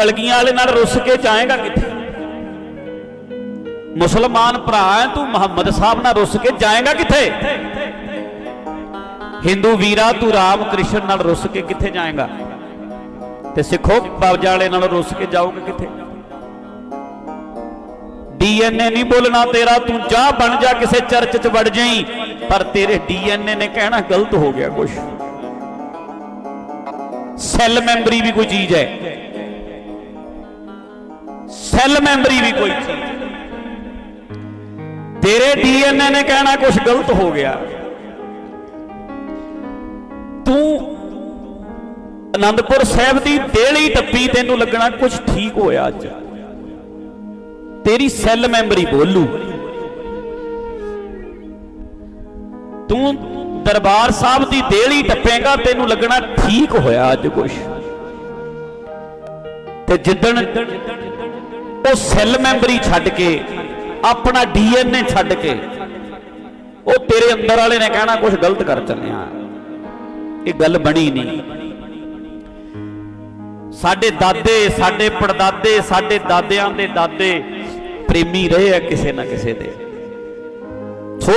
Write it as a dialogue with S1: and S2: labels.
S1: ਕਲਗੀਆਂ ਵਾਲੇ ਨਾਲ ਰੁੱਸ ਕੇ ਜਾਏਗਾ ਕਿੱਥੇ? ਮੁਸਲਮਾਨ ਭਰਾ ਹੈ, ਤੂੰ ਮੁਹੰਮਦ ਸਾਹਿਬ ਨਾਲ ਰੁੱਸ ਕੇ ਜਾਏਗਾ ਕਿੱਥੇ? ਹਿੰਦੂ ਵੀਰਾ ਤੂੰ ਰਾਮ ਕ੍ਰਿਸ਼ਨ ਨਾਲ ਰੁੱਸ ਕੇ ਕਿੱਥੇ ਜਾਏਗਾ? ਤੇ ਸਿੱਖੋ ਬਾਬਜਾ ਵਾਲੇ ਨਾਲ ਰੁੱਸ ਕੇ ਜਾਓਗੇ ਕਿੱਥੇ? ਡੀਐਨਏ ਨਹੀਂ ਬੋਲਣਾ ਤੇਰਾ, ਤੂੰ ਜਾ ਬਣ ਜਾ, ਕਿਸੇ ਚਰਚ 'ਚ ਵੜ ਜਾਈ। ਪਰ ਤੇਰੇ ਡੀਐਨਏ ਨੇ ਕਹਿਣਾ ਗਲਤ ਹੋ ਗਿਆ ਕੁਛ। ਸੈੱਲ ਮੈਮਰੀ ਵੀ ਕੋਈ ਚੀਜ਼ ਹੈ। ਸੈੱਲ ਮੈਮਰੀ ਵੀ ਕੋਈ ਚੀਜ਼ ਤੇਰੇ ਡੀਐਨਏ ਨੇ ਕਹਿਣਾ ਕੁਝ ਗਲਤ ਹੋ ਗਿਆ। ਤੂੰ ਆਨੰਦਪੁਰ ਸਾਹਿਬ ਦੀ ਦੇਲੀ ਟੱਪੀ ਤੈਨੂੰ ਲੱਗਣਾ ਕੁਝ ਠੀਕ ਹੋਇਆ ਅੱਜ। ਤੇਰੀ ਸੈੱਲ ਮੈਮਰੀ ਬੋਲੂ। ਤੂੰ ਦਰਬਾਰ ਸਾਹਿਬ ਦੀ ਦੇਲੀ ਟੱਪੇਗਾ, ਤੈਨੂੰ ਲੱਗਣਾ ਠੀਕ ਹੋਇਆ ਅੱਜ ਕੁਝ ਤੇ ਜਿੱਦਣ ਉਹ ਸੈੱਲ ਮੈਮਰੀ ਛੱਡ ਕੇ, ਆਪਣਾ ਡੀਐਨਏ ਛੱਡ ਕੇ, ਉਹ ਤੇਰੇ ਅੰਦਰ ਵਾਲੇ ਨੇ ਕਹਿਣਾ ਕੁਝ ਗਲਤ ਕਰ ਚੱਲਿਆ ਇਹ ਗੱਲ ਬਣੀ ਨਹੀਂ। ਸਾਡੇ ਦਾਦੇ, ਸਾਡੇ ਪੜਦਾਦੇ, ਸਾਡੇ ਦਾਦਿਆਂ ਦੇ ਦਾਦੇ ਪ੍ਰੇਮੀ ਰਹੇ ਆ ਕਿਸੇ ਨਾ ਕਿਸੇ ਦੇ। ਸੋ